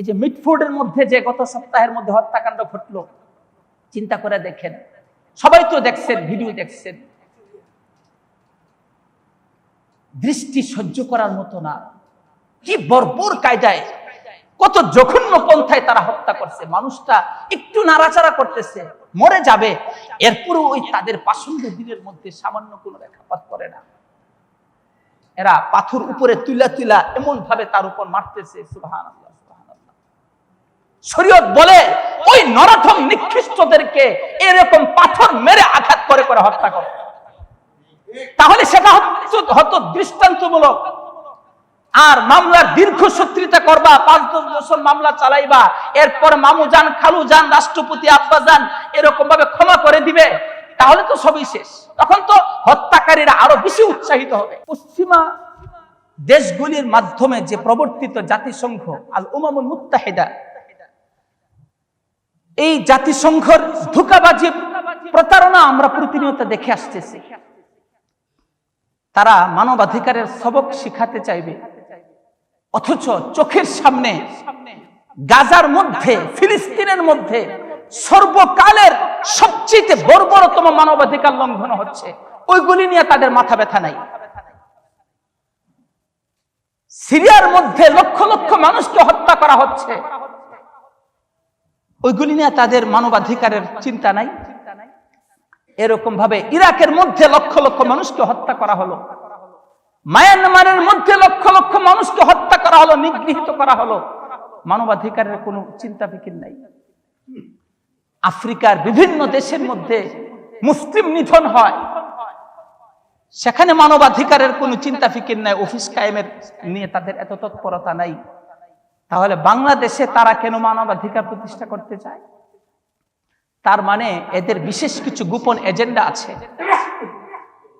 এই যে মিটফোর্ডের মধ্যে যে গত সপ্তাহের মধ্যে হত্যাকাণ্ড ঘটলো, চিন্তা করে দেখেন। সবাই তো দেখছেন, ভিডিও দেখছেন। দৃষ্টি সহ্য করার মতো না। কি বর্বর কায়দায়, কত জঘন্য পন্থায় তারা হত্যা করছে। মানুষটা একটু নাড়াচাড়া করতেছে, মরে যাবে। এরপরও ওই তাদের পাষণ্ড দিনের মধ্যে সামান্য কোনো রেখাপাত করে না। এরা পাথর উপরে তুলা তুলা এমন ভাবে তার উপর মারতেছে সুবহান শরীয়ত বলে, ওই নরথম নিকৃষ্টদেরকে এরকম পাথর মেরে আঘাত করে করে হত্যা করে। তাহলে সেটা হতো দৃষ্টান্তমূলক। আর মামলার দীর্ঘ সত্রিতা করবা, পাঁচ দশ বছর মামলা চালাইবা, এরপর মামু যান, খালু যান, রাষ্ট্রপতি আব্বা যান এরকম ভাবে ক্ষমা করে দিবে, তাহলে তো সবই শেষ। তখন তো হত্যাকারীরা আরও বেশি উৎসাহিত হবে। পশ্চিমা দেশগুলির মাধ্যমে যে প্রবর্তিত জাতিসংঘ আল উমামুল মুত্তাহিদা এই জাতিসংঘর ধোকাবাজি প্রতারণা আমরা প্রতিনিয়ত দেখে আসতেছি। তারা মানবাধিকারের সবক শিখাতে চাইবে। অথচ চোখের সামনে গাজার মধ্যে, ফিলিস্তিনের মধ্যে সর্বকালের সবচেয়ে বর্বরতম মানবাধিকার লঙ্ঘন হচ্ছে। ওইগুলি নিয়ে তাদের মাথা ব্যথা নাই। সিরিয়ার মধ্যে লক্ষ লক্ষ মানুষকে হত্যা করা হচ্ছে। ওইগুলি নিয়ে তাদের মানবাধিকারের চিন্তা নাই। এরকম ভাবে ইরাকের মধ্যে লক্ষ লক্ষ মানুষকে হত্যা করা হলো। মায়ানমারের মধ্যে লক্ষ লক্ষ মানুষকে হত্যা করা হলো, নিগৃহীত করা হলো। মানবাধিকারের কোনো চিন্তা ফিকির নাই। আফ্রিকার বিভিন্ন দেশের মধ্যে মুসলিম নিধন হয়। সেখানে মানবাধিকারের কোনো চিন্তা ফিকির নাই। অফিস কায়েমের নিয়ে তাদের এত তৎপরতা নাই। তাহলে বাংলাদেশে তারা কেন মানবাধিকার প্রতিষ্ঠা করতে চায়? তার মানে এদের বিশেষ কিছু গোপন এজেন্ডা আছে।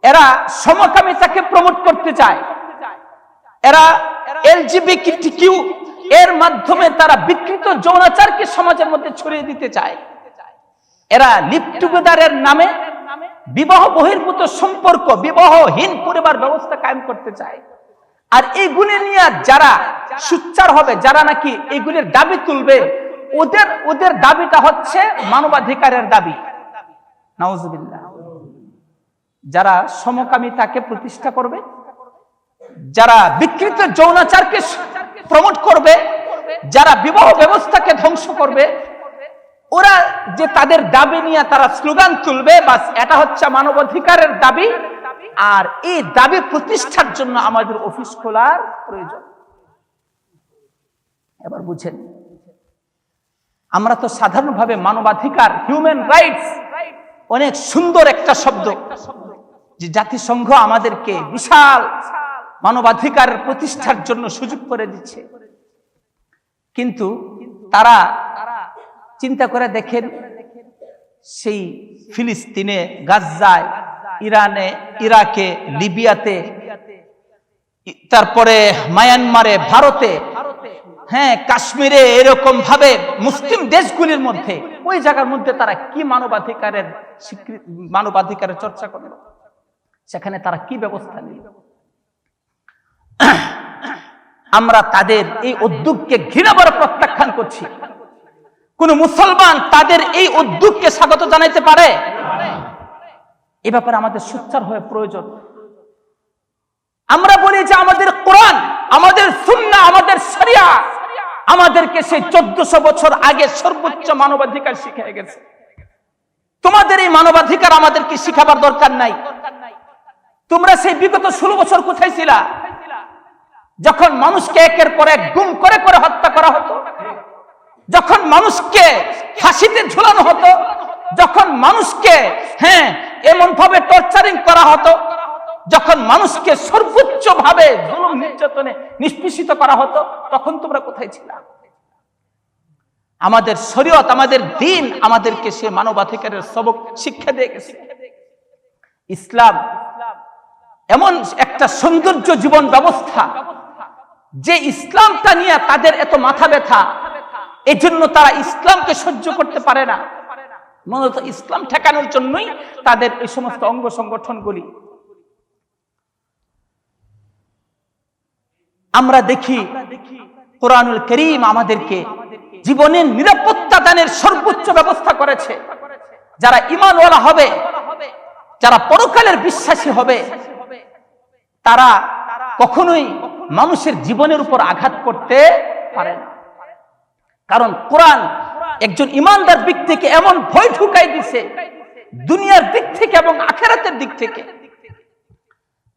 এরা সমকামিতাকে প্রমোট করতে চায়। এরা এলজিবিকিউ এর মাধ্যমে তারা বিকৃত যৌনাচারকে সমাজের মধ্যে ছড়িয়ে দিতে চায়। এরা লিপ টুগেদারের নামে বিবাহ বহির্ভূত সম্পর্ক, বিবাহহীন পরিবার ব্যবস্থা কায়েম করতে চায়। আর এইগুলি নিয়ে যারা সুচ্চার হবে, যারা নাকি এইগুলির দাবি তুলবে, ওদের ওদের দাবিটা হচ্ছে মানবাধিকারের দাবি। নাউজুবিল্লাহ। যারা সমকামিতাকে প্রতিষ্ঠা করবে, যারা বিকৃত যৌনাচারকে প্রমোট করবে, যারা বিবাহ ব্যবস্থাকে ধ্বংস করবে, ওরা যে তাদের দাবি নিয়ে তারা স্লোগান তুলবে, বাস এটা হচ্ছে মানবাধিকারের দাবি। আর এই দাবি প্রতিষ্ঠার জন্য আমাদের অফিস খোলার প্রয়োজন। এবার বুঝেন, আমরা তো সাধারণভাবে মানবাধিকার হিউম্যান রাইটস অনেক সুন্দর একটা শব্দ, যে জাতিসংঘ আমাদেরকে বিশাল মানবাধিকার প্রতিষ্ঠার জন্য সুযোগ করে দিচ্ছে। কিন্তু তারা চিন্তা করে দেখেন, সেই ফিলিস্তিনে গাজায় ইরানে, ইরাকে, লিবিয়াতে, তারপরে মায়ানমারে, ভারতে হ্যাঁ কাশ্মীরে এরকম ভাবে মুসলিম দেশগুলির মধ্যে, ওই জায়গার মধ্যে তারা কি মানবাধিকারের মানবাধিকারের চর্চা করল সেখানে তারা কি ব্যবস্থা নিল? আমরা তাদের এই উদ্যোগকে ঘৃণাবার প্রত্যাখ্যান করছি। কোন মুসলমান তাদের এই উদ্যোগকে স্বাগত জানাইতে পারে? এ ব্যাপারে আমাদের সোচ্চার হয়ে প্রয়োজন। আমরা বলি যে আমাদের কোরআন, আমাদের সুন্না আমাদের শরিয়া, আমাদেরকে সেই চোদ্দশো বছর আগে সর্বোচ্চ মানবাধিকার শিখে গেছে। তোমাদের এই মানবাধিকার আমাদেরকে শিখাবার দরকার নাই। তোমরা সেই বিগত ষোলো বছর কোথায় ছিলা? যখন মানুষকে একের পর এক গুম করে করে হত্যা করা হতো, যখন মানুষকে ফাঁসিতে ঝুলানো হতো, যখন মানুষকে হ্যাঁ এমন ভাবে টর্চারিং করা হতো, যখন মানুষকে সর্বোচ্চ ভাবে জুলুম নির্যাতনে নিষ্পেষিত করা হতো, তখন তোমরা কোথায় ছিলা? আমাদের শরীয়ত, আমাদের দিন আমাদেরকে সে মানবাধিকারের সবক শিক্ষা দিয়ে গেছে। ইসলাম এমন একটা সৌন্দর্য জীবন ব্যবস্থা, যে ইসলামটা নিয়ে তাদের এত মাথা ব্যথা, এজন্য তারা ইসলামকে সহ্য করতে পারে না। মূলত ইসলাম ঠেকানোর জন্যই তাদের এই সমস্ত অঙ্গ সংগঠনগুলি। আমরা দেখি কোরআনুল করিম আমাদেরকে জীবনের নিরাপত্তা দানের সর্বোচ্চ ব্যবস্থা করেছে। যারা ইমানওয়ালা হবে, যারা পরকালের বিশ্বাসী হবে, তারা কখনোই মানুষের জীবনের উপর আঘাত করতে পারে না। কারণ কোরআন একজন ইমানদার থেকে এমন ভয় ঢুকাই দিছে দুনিয়ার দিক থেকে এবং আখেরাতের দিক থেকে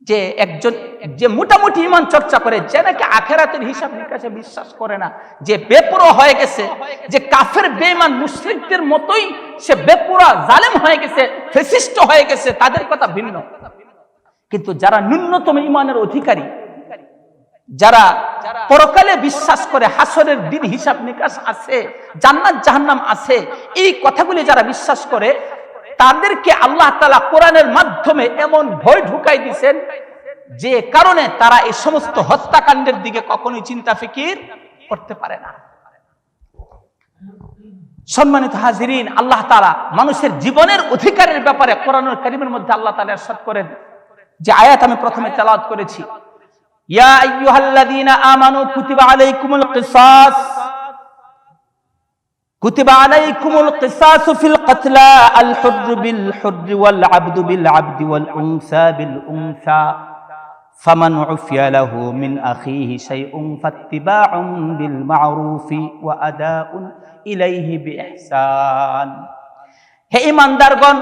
যে একজন, যে মোটামুটি ইমান চর্চা করে যে নাকি আখেরাতের হিসাব নিকাশে বিশ্বাস করে না, যে বেপুরো হয়ে গেছে, যে কাফের বেমান মুসলিমদের মতোই সে বেপুরা জালেম হয়ে গেছে, ফেসিস্ট হয়ে গেছে, তাদের কথা ভিন্ন। কিন্তু যারা ন্যূনতম ইমানের অধিকারী যারা পরকালে বিশ্বাস করে হাসরের দিন হিসাব নিকাশ আছে জান্নাত জাহান্নাম আছে এই কথাগুলি যারা বিশ্বাস করে তাদেরকে আল্লাহ তালা কোরআনের মাধ্যমে এমন ভয় ঢুকাই দিছেন যে কারণে তারা এই সমস্ত হত্যাকাণ্ডের দিকে কখনোই চিন্তা ফিকির করতে পারে না। সম্মানিত হাজিরিন আল্লাহ তালা মানুষের জীবনের অধিকারের ব্যাপারে কোরআনুল করিমের মধ্যে আল্লাহ তালা এরশাদ করেন যে আয়াত আমি প্রথমে তেলাওয়াত করেছি। ইয়া আইয়ুহাল্লাযীনা আমানু কুতিবা আলাইকুমুল কিসাস كتب عليكم القصاص في القتلى الحر بالحر والعبد بالعبد والأنثى بالأنثى فمن عفي له من أخيه شيء فاتباع بالمعروف وأداء إليه بإحسان হে ইমানদারগণ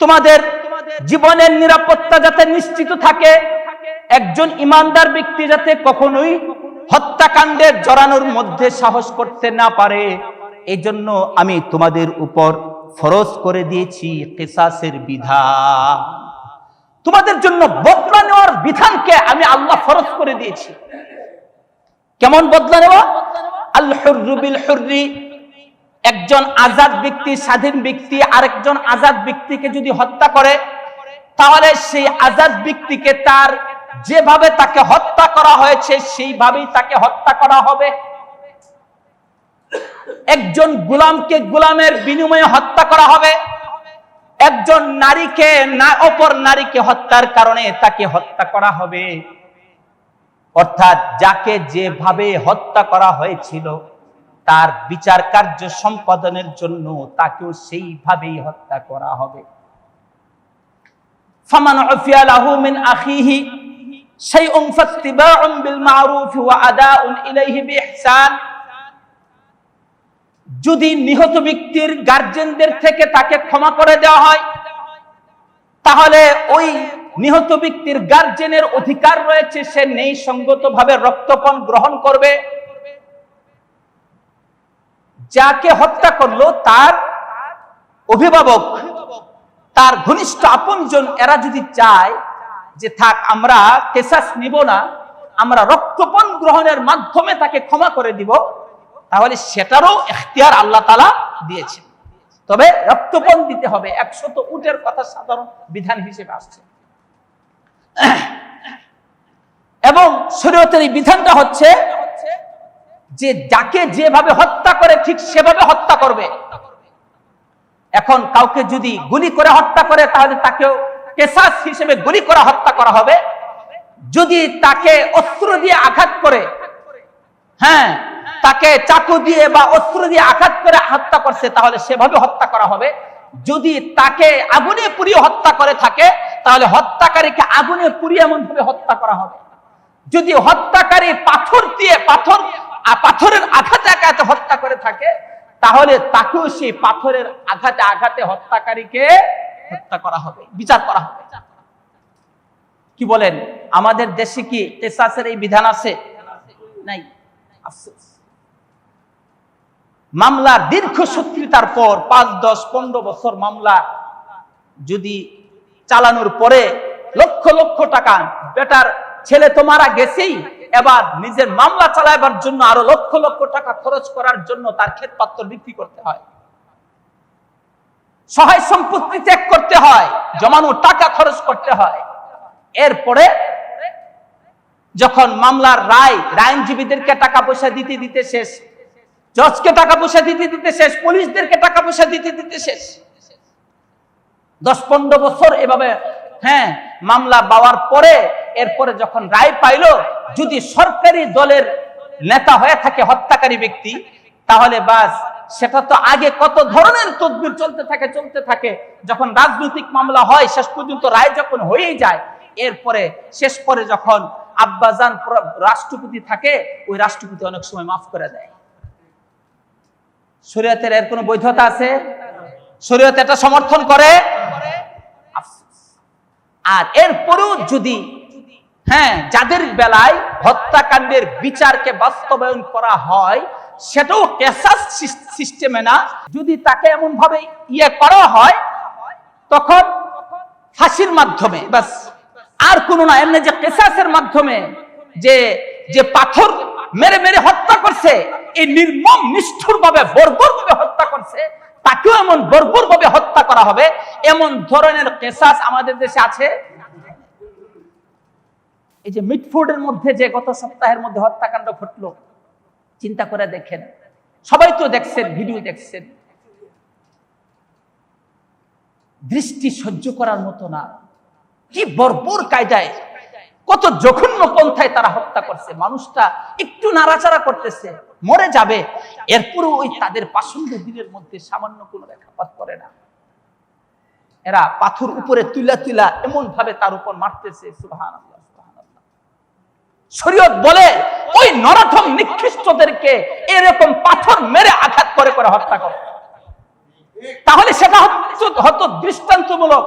তোমাদের জীবনের নিরাপত্তা যাতে নিশ্চিত থাকে একজন ইমানদার ব্যক্তি যাতে কখনোই হত্যাকাণ্ডের জড়ানোর মধ্যে সাহস করতে না পারে এই জন্য আমি তোমাদের উপর ফরজ করে দিয়েছি কেসাসের বিধান তোমাদের জন্য বদলা নেওয়ার বিধানকে আমি আল্লাহ ফরজ করে দিয়েছি। কেমন বদলা নেওয়া? আল হুররুবিল হুররি। একজন আজাদ ব্যক্তি স্বাধীন ব্যক্তি, আরেকজন আজাদ ব্যক্তিকে যদি হত্যা করে, তাহলে সেই আজাদ ব্যক্তিকে তার যেভাবে তাকে হত্যা করা হয়েছে, সেইভাবেই তাকে হত্যা করা হবে। একজন গোলামকে গোলামের বিনিময়ে হত্যা করা হবে। একজন নারীকে না, অপর নারীকে হত্যার কারণে তাকে হত্যা করা হবে। অর্থাৎ যাকে যেভাবে হত্যা করা হয়েছিল, তার বিচার কার্য সম্পাদনের জন্য তাকেও সেইভাবেই হত্যা করা হবে। ফামান উফিয়া লাহু মিন আখিহি আদাউন যদি নিহত ব্যক্তির গার্জেনদের থেকে তাকে ক্ষমা করে দেওয়া হয়, তাহলে ওই নিহত ব্যক্তির গার্জেনের অধিকার রয়েছে, সে নেই সঙ্গত ভাবে রক্তপণ গ্রহণ করবে। যাকে হত্যা করল তার অভিভাবক, তার ঘনিষ্ঠ আপনজন, এরা যদি চায় যে থাক, আমরা কেসাস নিব না, আমরা রক্তপণ গ্রহণের মাধ্যমে তাকে ক্ষমা করে দিব, তাহলে সেটারও এখতিয়ার আল্লাহ তালা দিয়েছেন। তবে রক্তপণ দিতে হবে, একশত উটের কথা সাধারণ বিধান হিসেবে আসছে। এবং শরীয়তের এই বিধানটা হচ্ছে যে যাকে যেভাবে হত্যা করে, ঠিক সেভাবে হত্যা করবে। এখন কাউকে যদি গুলি করে হত্যা করে, তাহলে তাকেও কেসাস হিসেবে গুলি করা, হত্যা করা হবে। যদি তাকে অস্ত্র দিয়ে আঘাত করে হ্যাঁ তাকে চাকু দিয়ে বা অস্ত্র দিয়ে আঘাত করে হত্যা করছে, তাহলে সেভাবে হত্যা করা হবে। যদি তাকে আগুনে পুড়িয়ে হত্যা করে থাকে, তাহলে হত্যাকারীকে আগুনে পুড়িয়ে এমন ভাবে হত্যা করা হবে। যদি হত্যাকারী পাথর দিয়ে পাথর পাথরের আঘাতে আঘাতে হত্যা করে থাকে, তাহলে তাকেও সেই পাথরের আঘাতে আঘাতে হত্যাকারীকে হত্যা করা হবে, বিচার করা হবে। কি বলেন? আমাদের দেশে কি কেসাসের এই বিধান আছে? নাই। আফসোস। মামলার দীর্ঘ সক্রিয়তার পর পাঁচ, দশ, পনেরো বছর মামলা যদি চালানোর পরে লক্ষ লক্ষ টাকা, বেটার ছেলে তো মারা গেছেই, এবার নিজের মামলা চালাবার জন্য আরও লক্ষ লক্ষ টাকা খরচ করার জন্য তার ক্ষেত পাত্র বিক্রি করতে হয়। সহায় সম্পত্তি ত্যাগ করতে হয়, জমানো টাকা খরচ করতে হয়। এরপরে যখন মামলার রায়, আইনজীবীদেরকে টাকা পয়সা দিতে দিতে শেষ, জজকে টাকা পয়সা দিতে দিতে শেষ, পুলিশদেরকে টাকা পয়সা দিতে দিতে শেষ। দশ পনেরো বছর এভাবে হ্যাঁ মামলা পাওয়ার পরে, এরপরে যখন রায় পাইলো, যদি সরকারি দলের নেতা হয়ে থাকে হত্যাকারী ব্যক্তি, তাহলে বাস সেটা তো আগে কত ধরনের তদবির চলতে থাকে চলতে থাকে। যখন রাজনৈতিক মামলা হয়, শেষ পর্যন্ত রায় যখন হয়েই যায়, এরপরে শেষ পরে যখন আব্বাজান রাষ্ট্রপতি থাকে, ওই রাষ্ট্রপতি অনেক সময় মাফ করে দেয়। শরীয়তের এর কোনো বৈধতা আছে? শরীয়ত এটা সমর্থন করে। আর এরপরেও যদি হ্যাঁ যাদের বেলায় হত্যাকাণ্ডের বিচারকে বাস্তবায়ন করা হয় সেটাও কেসাস সিস্টেমে না। যদি তাকে এমন ভাবে ইয়ে করা হয়, তখন ফাঁসির মাধ্যমে বাস আর কোনো না, এমনি যে কেসাসের মাধ্যমে যে যে পাথর মেরে মেরে হত্যা করছে, এই নির্মম নিষ্ঠুর ভাবে বর্বর ভাবে হত্যা করছে, তাকেও এমন বর্বর ভাবে হত্যা করা হবে। এমন ধরনের কেসাস আমাদের দেশে আছে। এই যে মিটফোর্ডের মধ্যে যে গত সপ্তাহের মধ্যে হত্যাকাণ্ড ঘটলো চিন্তা করে দেখেন। সবাই তো দেখছেন, ভিডিও দেখছেন। দৃষ্টি সহ্য করার মতো না। কি বর্বর কায়দায়, কত জঘন্য পন্থায় তারা হত্যা করছে। মানুষটা একটু নাড়াচাড়া করতেছে, মরে যাবে। এরপরও ওই তাদের পাষণ্ড দিনের মধ্যে সামান্য কোনো রেখাপাত করে না। এরা পাথর উপরে তুলা তুলা এমন ভাবে তার উপর মারতেছে সুবহানাল্লাহ। শরীয়ত বলে ওই নরাথম নিকৃষ্টদেরকে এরকম পাথর মেরে আঘাত করে করে হত্যা করে। তাহলে সেটা হতো দৃষ্টান্তমূলক।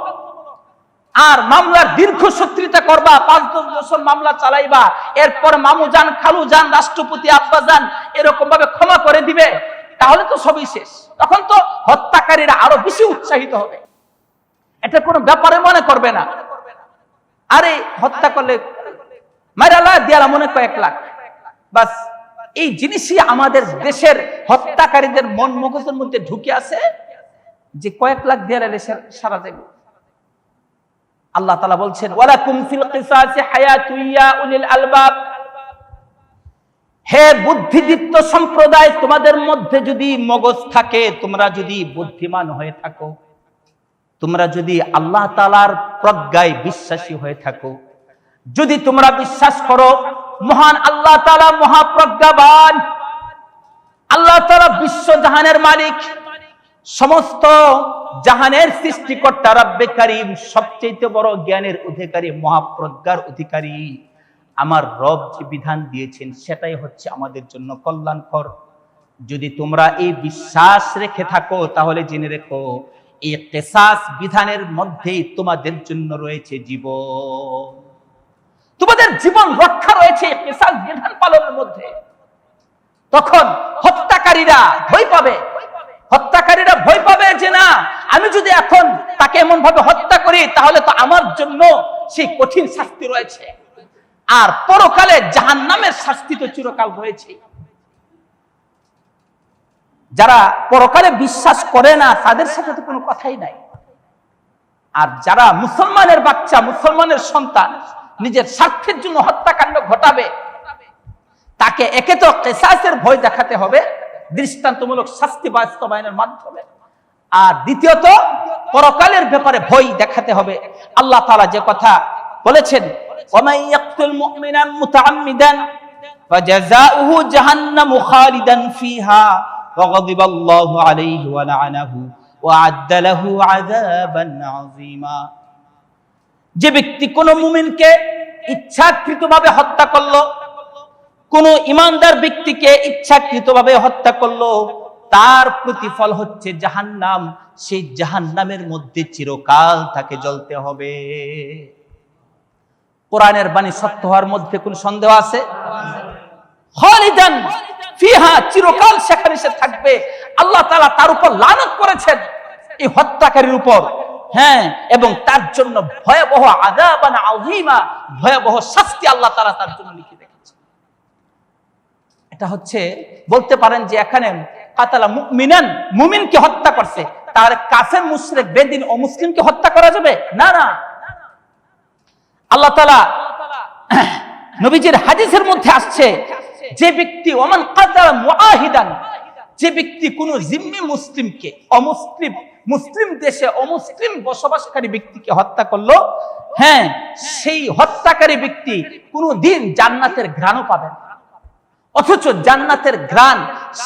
আর মামলার দীর্ঘ সত্রিতা করবা, পাঁচ দশ বছর মামলা চালাইবা, এরপর মামু যান, খালু যান, রাষ্ট্রপতি আব্বা যান এরকম ভাবে ক্ষমা করে দিবে, তাহলে তো সবই শেষ। তখন তো হত্যাকারীরা আরও বেশি উৎসাহিত হবে। এটা কোনো ব্যাপারে মনে করবে না। আরে হত্যা করলে মারালা দিয়ালা মনে কয়েক লাখ। বাস, এই জিনিসই আমাদের দেশের হত্যাকারীদের মন মগজের মধ্যে ঢুকে আছে যে কয়েক লাখ দেয়ালে সারা যাবে আল্লাহ তালা বলছেন, ওয়ালাকুম ফিল কিসাসি হায়াতুন ইয়া উলিল আলবাব। হে বুদ্ধিদীপ্ত সম্প্রদায়, তোমাদের মধ্যে যদি মগজ থাকে, তোমরা যদি বুদ্ধিমান হয়ে থাকো, তোমরা যদি আল্লাহ তালার প্রজ্ঞায় বিশ্বাসী হয়ে থাকো, যদি তোমরা বিশ্বাস করো মহান আল্লাহ তালা মহাপ্রজ্ঞাবান। আল্লাহ তালা বিশ্ব জাহানের মালিক। সমস্ত জাহানের সৃষ্টিকর্তা রব্বে কারিম সবচেয়ে বড় জ্ঞানের অধিকারী, মহাপ্রজ্ঞার অধিকারী। আমার রব যে বিধান দিয়েছেন, সেটাই হচ্ছে আমাদের জন্য কল্যাণকর। যদি তোমরা এই বিশ্বাস রেখে থাকো, তাহলে জেনে রেখো, এই কেসাস বিধানের মধ্যেই তোমাদের জন্য রয়েছে জীবন। তোমাদের জীবন রক্ষা রয়েছে বিধান পালনের মধ্যে। তখন হত্যাকারীরা ভয় পাবে। হত্যাকারীরা ভয় পাবে যে না, আমি যদি এখন তাকে এমন ভাবে হত্যা করি, তাহলে তো আমার জন্য সেই কঠিন শাস্তি রয়েছে। আর পরকালে জাহান নামের শাস্তি তো চিরকাল রয়েছে। যারা পরকালে বিশ্বাস করে না, তাদের সাথে তো কোনো কথাই নাই। আর যারা মুসলমানের বাচ্চা, মুসলমানের সন্তান নিজের স্বার্থের জন্য হত্যাকাণ্ড ঘটাবে। তাকে একে তো কেসাসের ভয় দেখাতে হবে, দৃষ্টান্তমূলক শাস্তি বাস্তবায়নের মাধ্যমে। আর দ্বিতীয়ত, পরকালের ব্যাপারে ভয় দেখাতে হবে। আল্লাহ তালা যে কথা বলেছেন আলাইহি যে ব্যক্তি কোন মুমিনকে ইচ্ছাকৃতভাবে হত্যা করল, কোন ইমানদার ব্যক্তিকে ইচ্ছাকৃতভাবে হত্যা করল, তার প্রতিফল হচ্ছে জাহান্নাম। সেই জাহান্নামের মধ্যে চিরকাল তাকে জ্বলতে হবে। কোরআনের বাণী সত্য হওয়ার মধ্যে কোন সন্দেহ আছে? ফিহা, চিরকাল সেখানে সে থাকবে। আল্লাহ তাআলা তার উপর লানত করেছেন এই হত্যাকারীর উপর। হ্যাঁ এবং তার জন্য ভয়াবহ আযাবান আযীমা, ভয়াবহ শাস্তি আল্লাহ তাআলা তার জন্য লিখে রেখেছেন এটা হচ্ছে, বলতে পারেন যে এখানে কাতালা মুমিনান, মুমিনকে হত্যা করছে। তার কাফের, মুশরিক, বেদিন ও মুসলিমকে হত্যা করা যাবে? না না। আল্লাহ তাআলা নবীজির হাদিসের মধ্যে আসছে, যে ব্যক্তি, ওমান কাতালা মুআহিদান যে ব্যক্তি কোন জিম্মি মুসলিমকে অমুসলিম, মুসলিম দেশে অমুসলিম বসবাসকারী ব্যক্তিকে হত্যা করল হ্যাঁ সেই হত্যাকারী ব্যক্তি কোনো দিন জান্নাতের ঘ্রাণও পাবে না অথচ জান্নাতের গ্রান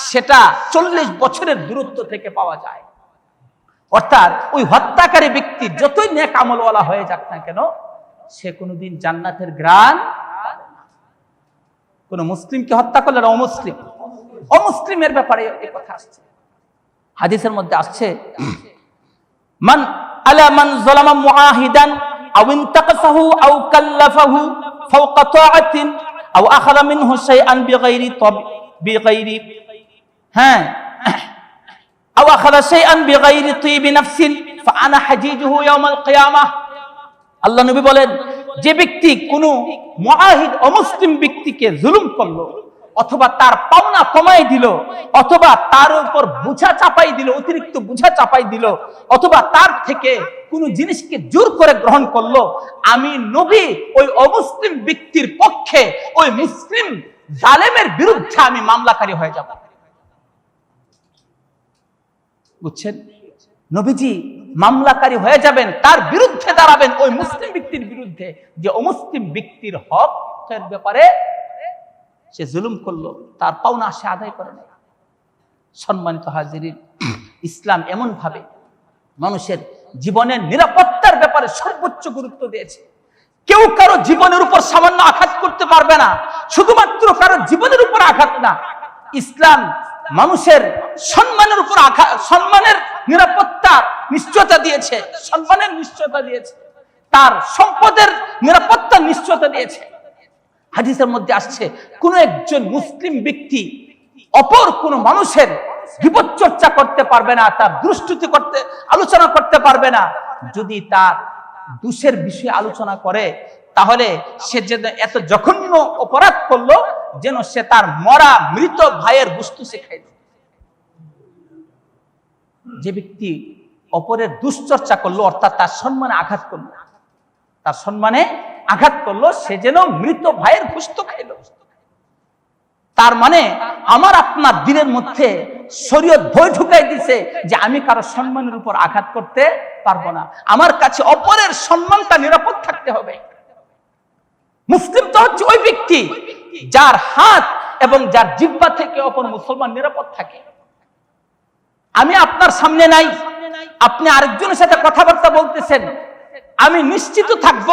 সেটা চল্লিশ বছরের দূরত্ব থেকে পাওয়া যায় অর্থাৎ ওই হত্যাকারী ব্যক্তি যতই নেক আমলওয়ালা হয়ে যাক না কেন, সে কোনোদিন জান্নাতের না। কোন মুসলিমকে হত্যা করলে না অমুসলিম অমুসলিমের ব্যাপারে এই কথা আসছে। হাদিসের মধ্যে আসছে, মান আলা মান যালামা মুআহিদান আও ইনতাকাসাহু আও কাল্লাফাহু ফাওকা তাআতিন আও আখাযা মিনহু শাইআন বিগাইরি তাব, বিগাইরি হ্যাঁ আও আখাযা শাইআন বিগাইরি তিবি নাফসিন ফাআনা হাজিজুহু ইয়াউমাল কিয়ামাহ। আল্লাহ নবী বলেন, যে ব্যক্তি কোন মুআহিদ অমুসলিম ব্যক্তিকে জুলুম করল অথবা তার পাওনা কমাই দিল, অথবা তার উপর বোঝা চাপাই দিল, অতিরিক্ত বোঝা চাপাই দিল, অথবা তার থেকে কোন জিনিসকে জোর করে গ্রহণ করল। আমি নবী, ওই অমুসলিম ব্যক্তির পক্ষে, ওই মুসলিম জালেমের বিরুদ্ধে আমি মামলাকারী হয়ে যাব। বুঝছেন? নবীজি মামলাকারী হয়ে যাবেন, তার বিরুদ্ধে দাঁড়াবেন, ওই মুসলিম ব্যক্তির বিরুদ্ধে। যে অমুসলিম ব্যক্তির হকের ব্যাপারে সে জুলুম করল, তার পাওনা সে আদায় করে না সম্মানিত হাজিরিন, ইসলাম এমন ভাবে মানুষের জীবনের নিরাপত্তার ব্যাপারে সর্বোচ্চ গুরুত্ব দিয়েছে। কেউ কারও জীবনের উপর সামান্য আঘাত করতে পারবে না, শুধুমাত্র কারও জীবনের উপর আঘাত না। ইসলাম মানুষের সম্মানের উপর আঘাত সম্মানের নিরাপত্তা নিশ্চয়তা দিয়েছে, সম্মানের নিশ্চয়তা দিয়েছে। তার সম্পদের নিরাপত্তা নিশ্চয়তা দিয়েছে। হাদিসের মধ্যে আসছে, কোন একজন মুসলিম ব্যক্তি অপর কোন মানুষের বিপদ চর্চা করতে পারবে না, তার দুষ্টুতি করতে, আলোচনা করতে পারবে না। যদি তার দুষের বিষয়ে আলোচনা করে, তাহলে সে যে এত জঘন্য অপরাধ করল, যেন সে তার মরা মৃত ভাইয়ের বস্তু শেখাইল যে ব্যক্তি অপরের দুশ্চর্চা করল, অর্থাৎ তার সম্মানে আঘাত করল, তার সম্মানে আঘাত করল, সে যেন মৃত ভাইয়ের গুস্ত খাইল। তার মানে আমার আপনার দিনের মধ্যে শরীয়ত ভয় ঢুকাই দিছে যে আমি কারও সম্মানের উপর আঘাত করতে পারব না। আমার কাছে অপরের সম্মানটা নিরাপদ থাকতে হবে। মুসলিম তো হচ্ছে ওই ব্যক্তি যার হাত এবং যার জিব্বা থেকে অপর মুসলমান নিরাপদ থাকে। আমি আপনার সামনে নাই। আপনি আরেকজনের সাথে কথাবার্তা বলতেছেন। আমি নিশ্চিত থাকব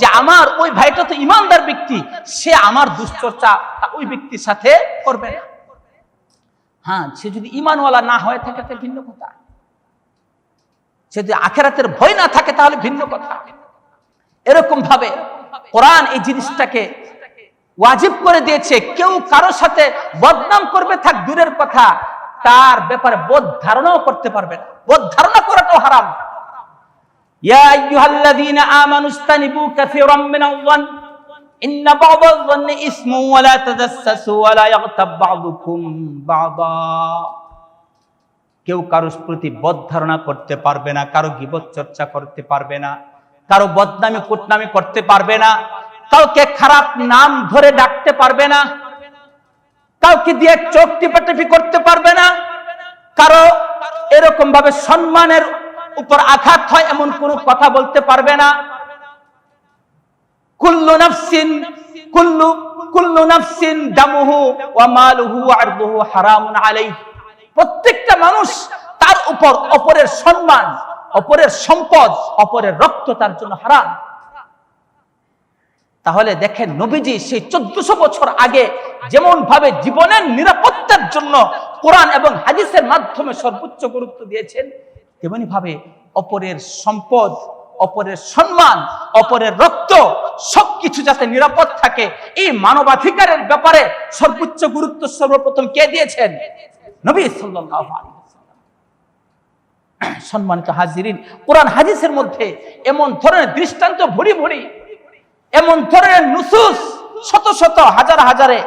যে আমার ওই ভাইটা তো ইমানদার ব্যক্তি, সে আমার দুশ্চর্চা ওই ব্যক্তির সাথে করবে না। হ্যাঁ সে যদি ইমানওয়ালা না হয়ে থাকে, তাহলে ভিন্ন কথা। সে যদি আখেরাতের ভয় না থাকে, তাহলে ভিন্ন কথা। এরকম ভাবে কোরআন এই জিনিসটাকে ওয়াজিব করে দিয়েছে। কেউ কারোর সাথে বদনাম করবে, থাক, দূরের কথা। তার ব্যাপারে বোধ ধারণাও করতে পারবে না। বোধ ধারণা করাটাও হারাম। يا أيها الذين آمنوا استنبوا كثيرا من الظن إن بعض الظن إثم ولا تجسسوا ولا يغتب بعضكم بعضا কেউ কারোর প্রতি বদ ধারণা করতে পারবে না কারো গিবত চর্চা করতে পারবে না কারো বদনামি কুটনামি করতে পারবে না কাউকে খারাপ নাম ধরে ডাকতে পারবে না কাউকে দিয়ে চোখ টিপাটিপি করতে পারবে না কারো এরকম ভাবে সম্মানের উপর আঘাত হয় এমন কোন কথা বলতে পারবে না। কুল্লু নাফসিন, কুল্লু কুল্লু নাফসিন দামুহু ওয়া মালুহু ওয়া আরদুহু হারামুন প্রত্যেকটা মানুষ তার উপর অপরের সম্মান, অপরের সম্পদ, অপরের রক্ত তার জন্য হারাম। তাহলে দেখেন নবীজি সেই চোদ্দশো বছর আগে যেমন ভাবে জীবনের নিরাপত্তার জন্য কোরআন এবং হাদিসের মাধ্যমে সর্বোচ্চ গুরুত্ব দিয়েছেন তেমনি ভাবে অপরের সম্পদ, অপরের সম্মান, অপরের রক্ত সবকিছু যাতে নিরাপদ থাকে, এই মানবাধিকারের ব্যাপারে সর্বোচ্চ গুরুত্ব সর্বপ্রথম কে দিয়েছেন? নবী সাল্লাল্লাহু সম্মানিত হাজিরিন, কোরআন হাদিসের মধ্যে এমন ধরনের দৃষ্টান্ত ভরি ভরি, এমন ধরনের নুসুস শত শত হাজার হাজারে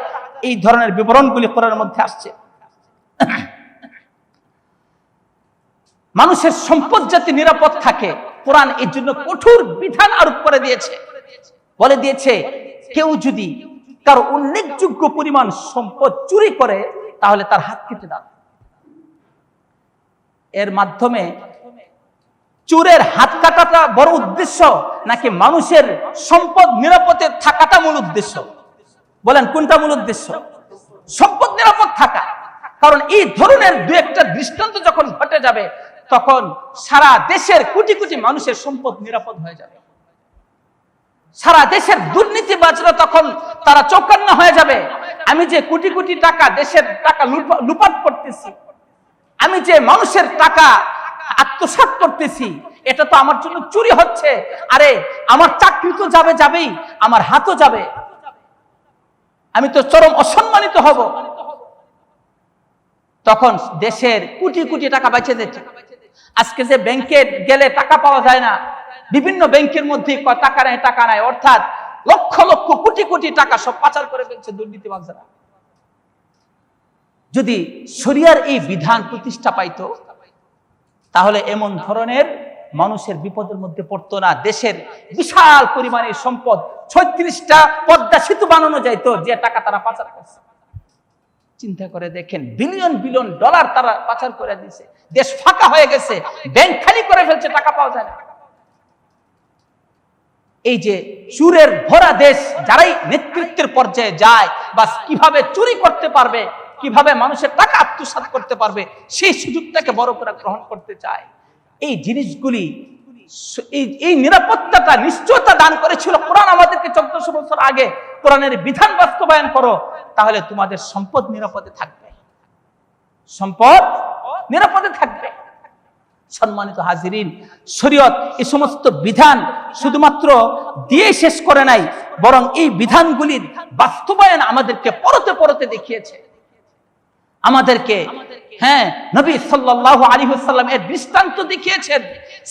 এই ধরনের বিবরণগুলি কোরআনের মধ্যে আসছে। মানুষের সম্পদ যাতে নিরাপদ থাকে। কোরআন এর জন্য কঠোর বিধান আরোপ করে দিয়েছে। বলে দিয়েছে, কেউ যদি কারও উল্লেখযোগ্য পরিমাণ সম্পদ চুরি করে, তাহলে তার হাত কেটে দাও। এর মাধ্যমে চোরের হাত কাটাটা বড় উদ্দেশ্য, নাকি মানুষের সম্পদ নিরাপদে থাকাটা মূল উদ্দেশ্য? বলেন, কোনটা মূল উদ্দেশ্য? সম্পদ নিরাপদ থাকা। কারণ এই ধরনের দু একটা দৃষ্টান্ত যখন ঘটে যাবে তখন সারা দেশের কোটি কোটি মানুষের সম্পদ নিরাপদ হয়ে যাবে। সারা দেশের দুর্নীতি দুর্নীতিবাজরা তখন তারা চৌকান্ন হয়ে যাবে। আমি যে কোটি কোটি টাকা দেশের টাকা লুপাট করতেছি, আমি যে মানুষের টাকা আত্মসাৎ করতেছি, এটা তো আমার জন্য চুরি হচ্ছে। আরে, আমার চাকরি তো যাবে যাবেই, আমার হাতও যাবে। আমি তো চরম অসম্মানিত হব। তখন দেশের কোটি কোটি টাকা বেঁচে যেত। আজকে যে ব্যাংকে গেলে টাকা পাওয়া যায় না, বিভিন্ন ব্যাংকের মধ্যে টাকা নাই টাকা নাই অর্থাৎ লক্ষ লক্ষ কোটি কোটি টাকা সব পাচার করে ফেলছে দুর্নীতি দুর্নীতিবাজরা যদি শরিয়ার এই বিধান প্রতিষ্ঠা পাইতো, তাহলে এমন ধরনের মানুষের বিপদের মধ্যে পড়তো না। দেশের বিশাল পরিমাণের সম্পদ ছত্রিশটা পদ্মা সেতু বানানো যাইতো, যে টাকা তারা পাচার করছে। চিন্তা করে দেখেন বিলিয়ন বিলিয়ন ডলার তারা পাচার করে দিয়েছে দেশ ফাঁকা হয়ে গেছে ব্যাংক খালি করে ফেলছে, টাকা পাওয়া যায় না। এই যে চুরের ভরা দেশ, যারাই নেতৃত্বের পর্যায়ে যায় বা কীভাবে চুরি করতে পারবে, কীভাবে মানুষের টাকা আত্মসাৎ করতে পারবে, সেই সুযোগটাকে বড় করে গ্রহণ করতে চায়। এই জিনিসগুলি এই নিরাপত্তাটা, নিশ্চয়তা দান করেছিল কোরআন আমাদেরকে চোদ্দশো বছর আগে। কোরআনের বিধান বাস্তবায়ন করো, তাহলে তোমাদের সম্পদ নিরাপদে থাকবে। সম্পদ নিরাপদে থাকবে। সম্মানিত হাজিরিন, শরীয়ত এই সমস্ত বিধান শুধুমাত্র দিয়ে শেষ করে নাই, বরং এই বিধানগুলির বাস্তবায়ন আমাদেরকে পরতে পরতে দেখিয়েছে। আমাদেরকে হ্যাঁ নবী সাল্লাল্লাহু আলাইহি ওয়াসাল্লাম এর দৃষ্টান্ত দেখিয়েছেন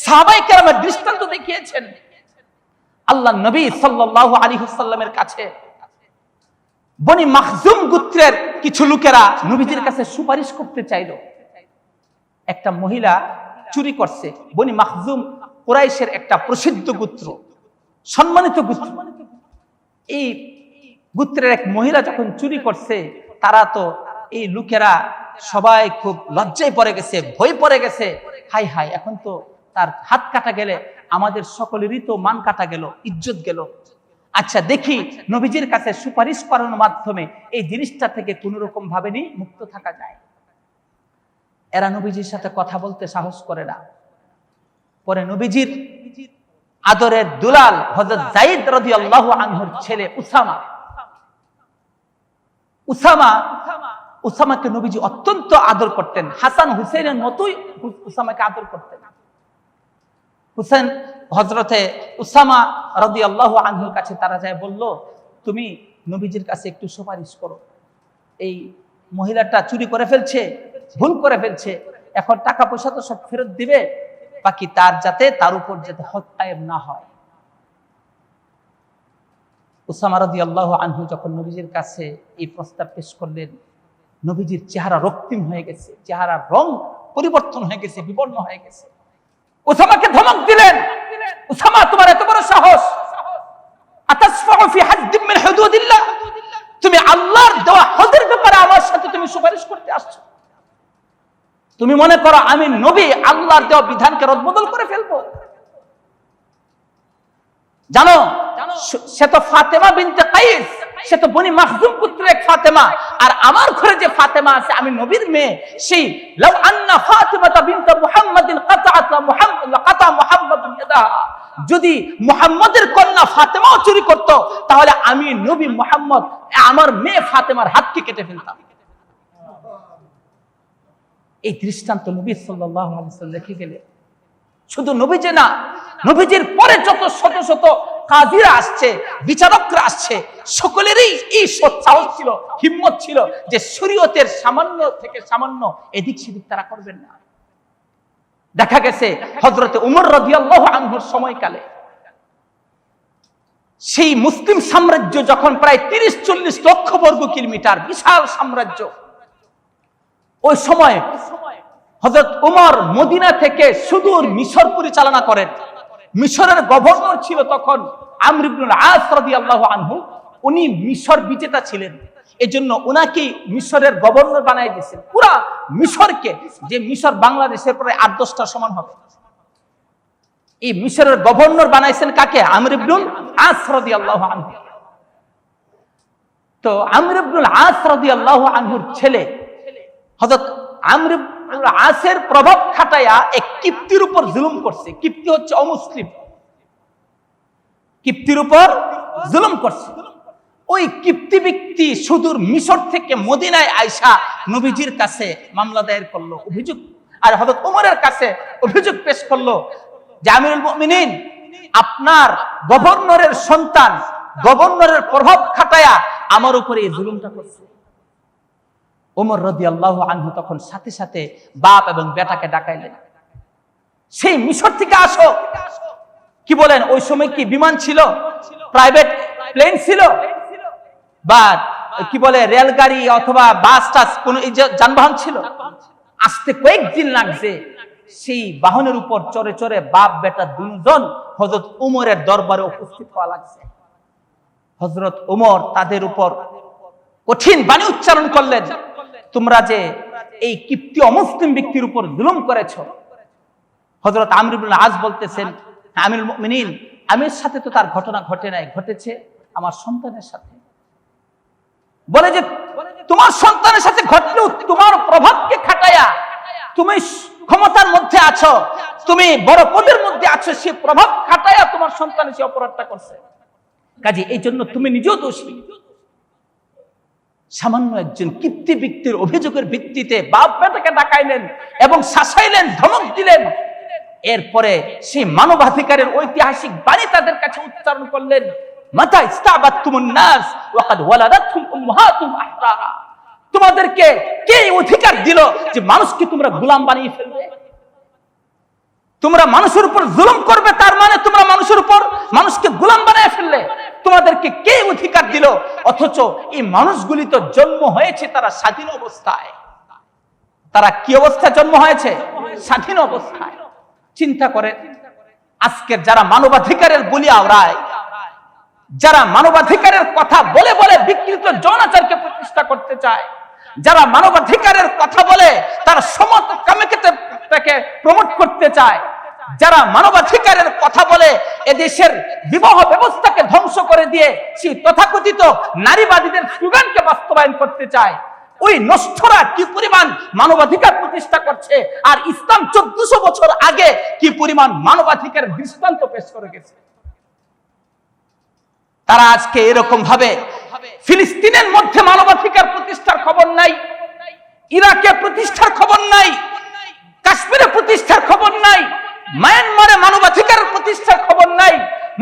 সাহাবাই কেরামের দৃষ্টান্ত দেখিয়েছেন। আল্লাহ নবী সাল্লাল্লাহু আলাইহি ওয়াসাল্লামের কাছে। বনি মাখজুম গোত্রের কিছু লোকেরা নবীজির কাছে সুপারিশ করতে চাইলো। একটা মহিলা চুরি করছে। বনি মাখজুম কোরাইশের একটা প্রসিদ্ধ গোত্র, সম্মানিত গোত্র। এই গোত্রের এক মহিলা যখন চুরি করছে, তারা তো এই লোকেরা সবাই খুব লজ্জায় পড়ে গেছে, ভয় পড়ে গেছে। হাই হাই এখন তো তার হাত কাটা গেলে আমাদের সকলেরই তো মান কাটা গেল, ইজ্জত গেল। আচ্ছা দেখি নবীজির কাছে সুপারিশ করানোর মাধ্যমে এই জিনিসটা থেকে কোন রকম ভাবে নি মুক্ত থাকা যায়। এরা নবীজির সাথে কথা বলতে সাহস করে না। পরে নবীজির আদরের দুলাল হজরত জাইদ রদি আল্লাহ আনহুর ছেলে উসামা। উসামা, উসামাকে নবীজি অত্যন্ত আদর করতেন। হাসান হুসেনের মতোই উসামাকে আদর করতেন। হুসেন হজরতে উসামা রদি আল্লাহ আনহুর কাছে তারা যায় বলল, তুমি নবীজির কাছে একটু সুপারিশ করো। এই মহিলাটা চুরি করে ফেলছে, ভুল করে ফেলছে, এখন টাকা পয়সা তো সব ফেরত দিবে, বাকি তার যাতে তার উপর যাতে কায়েম না হয়। উসামা রাদি আল্লাহ আনহু যখন নবীজির কাছে এই প্রস্তাব পেশ করলেন, নবীজির চেহারা রক্তিম হয়ে গেছে, চেহারার রং পরিবর্তন হয়ে গেছে, বিবর্ণ হয়ে গেছে। উসামাকে ধমক দিলেন। ওসামা তোমার এত বড় সাহস। তুমি আল্লাহর দেওয়া হদের ব্যাপারে আমার সাথে তুমি সুপারিশ করতে আসছো। তুমি মনে করো আমি নবী, আল্লাহর দেওয়া বিধানকে রদবদল করে ফেলব। জানো সে- তো ফাতেমা বিনতে কাইস। সে তো বনি মাখজুম পুত্র এক ফাতেমা। আর আমার ঘরে যে ফাতেমা আছে আমি নবীর মেয়ে সেই লাউ আন্না ফাতিমাতা বিনত মুহাম্মাদিন কাতাআত মুহাম্মাদ কাতা মুহাম্মাদুন ইয়াদাহা যদি মুহাম্মাদের কন্যা ফাতেমাও চুরি করত তাহলে আমি নবী মুহাম্মদ আমার মেয়ে ফাতেমার হাত হাতকে কেটে ফেলতাম। এই দৃষ্টান্ত নবী সাল্লাল্লাহু আলাইহি ওয়াসাল্লাম রেখে গেলে শুধু নবীজে না, নবীজির পরে যত শত শত কাজীরা আসছে, বিচারকরা আসছে, সকলেরই এই সাহস ছিল, হিম্মত ছিল যে শরীয়তের সামান্য থেকে সামান্য এদিক সেদিক তারা করবেন না। দেখা গেছে হজরতে উমর রাদিয়াল্লাহু আনহুর সময়কালে, সেই মুসলিম সাম্রাজ্য যখন প্রায় তিরিশ চল্লিশ লক্ষ বর্গ কিলোমিটার বিশাল সাম্রাজ্য, ওই সময় হজরত উমর মদিনা থেকে সুদূর মিশর পরিচালনা করেন। মিশরের গভর্নর ছিল তখন আমর ইবনুল আস রাদিয়াল্লাহু আনহু। উনি মিশর বিজেতা ছিলেন। এজন্য উনাকে মিশরের গভর্নর বানাই দিয়েছেন পুরা মিশরকে যে মিশর বাংলাদেশের প্রায় আট দশটা সমান হবে। এই মিশরের গভর্নর বানাইছেন কাকে? আমর ইবনুল আস রাদিয়াল্লাহু আনহু। তো আমর ইবনুল আস রাদিয়াল্লাহু আনহুর ছেলে হযরত আমর আসের প্রভাব খাটায়া এক কিপ্তির উপর জুলুম করছে। কিপ্তি হচ্ছে অমুসলিম। কিপ্তির উপর জুলুম করছে। ওই কিপ্তি ব্যক্তি সুদূর মিশর থেকে মদিনায় আয়সা নবীজির কাছে মামলা দায়ের করল, অভিযোগ। আর হযরত ওমরের কাছে অভিযোগ পেশ করল যে, আমিরুল মুমিনিন, আপনার গভর্নরের সন্তান, গভর্নরের প্রভাব খাটায়া আমার উপরে এই জুলুমটা করছে। ওমর রদি আল্লাহ আনহু তখন সাথে সাথে বাপ এবং বেটাকে ডাকাইলেন। সেই মিশর থেকে আসো। কি বলেন, ওই সময় কি বিমান ছিল? প্রাইভেট প্লেন ছিল? বা কি বলে, রেলগাড়ি অথবা বাস টাস কোন যানবাহন ছিল? আসতে কয়েকদিন লাগছে। সেই বাহনের উপর চড়ে চড়ে বাপ, বেটা দুজন হজরত উমরের দরবারে উপস্থিত হওয়া লাগছে। হজরত উমর তাদের উপর কঠিন বাণী উচ্চারণ করলেন। তোমরা যে এই কিপ্তি অমুসলিম ব্যক্তির উপর জুলুম করেছ। হজরত আমিরুল আজ বলতেছেন, আমিরুল মুমিনিন আমির সাথে তো তার ঘটনা ঘটে নাই, ঘটেছে আমার সন্তানের সাথে। বলে যে, তোমার সন্তানের সাথে ঘটলেও তোমার প্রভাবকে খাটায়া তুমি ক্ষমতার মধ্যে আছো, তুমি বড় পদের মধ্যে আছো, সে প্রভাব খাটায়া তোমার সন্তান সে অপরাধটা করছে। কাজে এই জন্য তুমি নিজেও দোষী। সামান্য একজন কীর্তি ব্যক্তির অভিযোগের ভিত্তিতে বাপ বেটাকে ডাকাইলেন এবং শাসাইলেন, ধমক দিলেন। এরপরে সেই মানবাধিকারের ঐতিহাসিক বাণী তাদের কাছে উচ্চারণ করলেন তোমাদেরকে কে অধিকার দিল যে মানুষকে তোমরা গোলাম বানিয়ে ফেলবে? তোমরা মানুষের উপর জুলুম করবে, তার মানে তোমরা মানুষের উপর মানুষকে গোলাম বানিয়ে ফেললে। তোমাদেরকে কে অধিকার দিল? অথচ এই মানুষগুলি তো জন্ম হয়েছে তারা স্বাধীন অবস্থায়। তারা কি অবস্থায় জন্ম হয়েছে? স্বাধীন অবস্থায়। চিন্তা করে আজকের যারা মানবাধিকারের বলি আওড়ায়, যারা মানবাধিকারের কথা বলে বলে বিকৃত যৌনাচারকে প্রতিষ্ঠা করতে চায়, যারা মানবাধিকারের কথা বলে তারা সমত কামেকে প্রমোট করতে চায় যারা মানবাধিকারের কথা বলে এদেশের বিবাহ ব্যবস্থাকে ধ্বংস করে দিয়ে সেই তথাকথিত নারীবাদীদের স্লোগানকে বাস্তবায়ন করতে চায়, ওই নষ্টরা কি পরিমাণ মানবাধিকার প্রতিষ্ঠা করছে আর ইসলাম চোদ্দশো বছর আগে কি পরিমাণ মানবাধিকার দৃষ্টান্ত পেশ করে গেছে? তারা আজকে এরকম ভাবে ফিলিস্তিনের মধ্যে মানবাধিকার প্রতিষ্ঠার খবর নাই, ইরাকে প্রতিষ্ঠার খবর নাই, কাশ্মীরে প্রতিষ্ঠার খবর মায়ানমারে মানবাধিকার প্রতিষ্ঠার খবর নাই।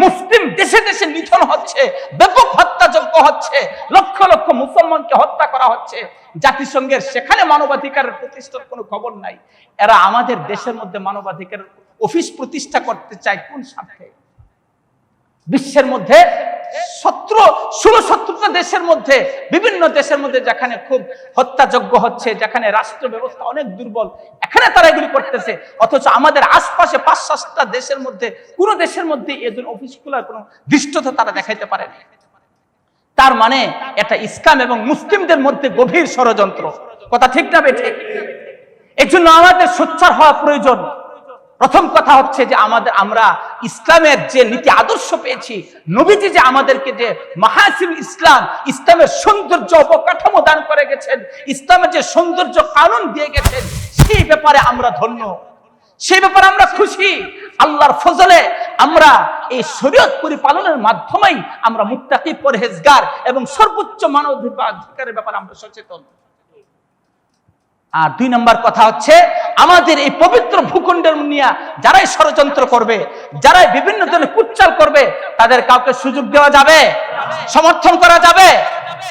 মুসলিম দেশে দেশে নিধন হচ্ছে, ব্যাপক হত্যাযজ্ঞ হচ্ছে, লক্ষ লক্ষ মুসলমানকে হত্যা করা হচ্ছে। জাতিসংঘের সেখানে মানবাধিকারের প্রতিষ্ঠার কোনো খবর নাই। এরা আমাদের দেশের মধ্যে মানবাধিকারের অফিস প্রতিষ্ঠা করতে চায় কোন স্বার্থে? বিশ্বের মধ্যে শত্রু ষোলো সত্তরটা দেশের মধ্যে, বিভিন্ন দেশের মধ্যে যেখানে খুব হত্যাযজ্ঞ হচ্ছে, যেখানে রাষ্ট্র ব্যবস্থা অনেক দুর্বল, এখানে তারা এগুলি করতেছে। অথচ আমাদের আশপাশে পাঁচ, সাতটা দেশের মধ্যে কোনো দেশের মধ্যে এদের অফিস খোলার কোনো দৃষ্টতা তারা দেখাইতে পারেনি তার মানে এটা ইসলাম এবং মুসলিমদের মধ্যে গভীর ষড়যন্ত্র। কথা ঠিক না বেঠে এই জন্য আমাদের সোচ্চার হওয়া প্রয়োজন। প্রথম কথা হচ্ছে যে আমাদের, আমরা ইসলামের যে নীতি আদর্শ পেয়েছি, নবীজি যে আমাদেরকে যে মাহাসিল ইসলাম, ইসলামের সৌন্দর্য অবকাঠামো দান করে গেছেন, ইসলামের যে সৌন্দর্য কানুন দিয়ে গেছেন, সেই ব্যাপারে আমরা ধন্য। সেই ব্যাপারে আমরা খুশি। আল্লাহর ফজলে আমরা এই শরীয়ত পরিপালনের মাধ্যমেই আমরা মুত্তাকি পরহেজগার এবং সর্বোচ্চ মানবাধিকারের ব্যাপারে আমরা সচেতন। আর দুই নম্বর কথা হচ্ছে, আমাদের এই পবিত্র ভূখণ্ডের নিয়ে যারাই ষড়যন্ত্র করবে, যারাই বিভিন্ন ধরনের কুচ্চাল করবে, তাদের কাউকে সুযোগ দেওয়া যাবে, সমর্থন করা যাবে।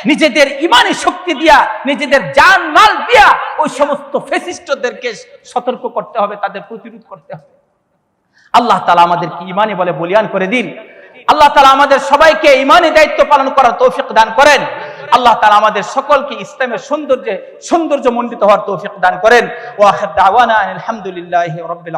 নিজেদের ইমানি শক্তি দিয়া, নিজেদের জান মাল দিয়া ওই সমস্ত ফেসিস্টদেরকে সতর্ক করতে হবে, তাদের প্রতিরোধ করতে হবে। আল্লাহ তালা আমাদেরকে ইমানি বলে বলিয়ান করে দিন। আল্লাহ তালা আমাদের সবাইকে ইমানি দায়িত্ব পালন করার তৌফিক দান করেন। আল্লাহ তালা আমাদের সকলকে ইসলামের সৌন্দর্যে সৌন্দর্য মণ্ডিত হওয়ার তৌফিক দান করেন। ও আলহামদুলিল্লাহ রবিল